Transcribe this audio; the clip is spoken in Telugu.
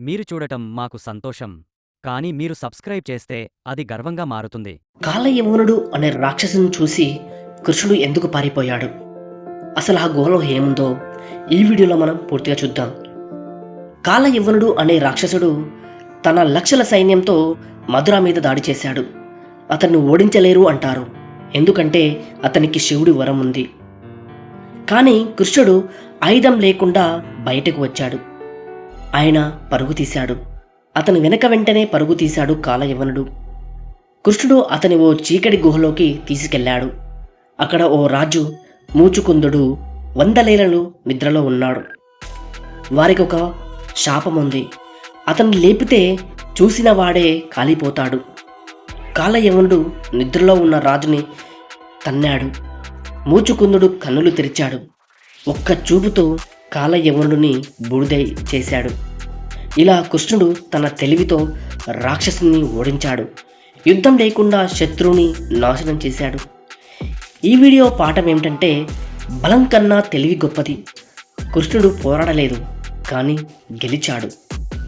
మీరు చూడటం మాకు సంతోషం. కానీ మీరు సబ్స్క్రైబ్ చేస్తే అది గర్వంగా మారుతుంది. కాలయమునుడు అనే రాక్షసుని చూసి కృష్ణుడు ఎందుకు పారిపోయాడు? అసలు ఆ గుహలో ఏముందో ఈ వీడియోలో మనం పూర్తిగా చూద్దాం. కాలయవనుడు అనే రాక్షసుడు తన లక్షల సైన్యంతో మధుర మీద దాడి చేశాడు. అతన్ని ఓడించలేరు అంటారు. ఎందుకంటే అతనికి శివుడి వరం ఉంది. కానీ కృష్ణుడు ఆయుధం లేకుండా బయటకు వచ్చాడు. ఆయన పరుగు తీశాడు. అతను వెనక వెంటనే పరుగు తీశాడు కాలయవనుడు కృష్ణుడు అతని ఓ చీకటి గుహలోకి తీసుకెళ్ళాడు. అక్కడ ఓ రాజు మూచుకుందుడు వందలేలను నిద్రలో ఉన్నాడు. వారికొక శాపముంది. శాపం ఉంది లేపితే చూసిన వాడే కాలిపోతాడు. కాలయవనుడు నిద్రలో ఉన్న రాజుని తన్నాడు. మూచుకుందుడు కన్నులు తెరిచాడు. ఒక్క చూపుతో కాలయవనుడిని బూడిదై చేశాడు. ఇలా కృష్ణుడు తన తెలివితో రాక్షసుని ఓడించాడు. యుద్ధం లేకుండా శత్రువుని నాశనం చేశాడు. ఈ వీడియో పాఠం ఏమిటంటే బలం కన్నా తెలివి గొప్పది. కృష్ణుడు పోరాడలేదు కానీ గెలిచాడు.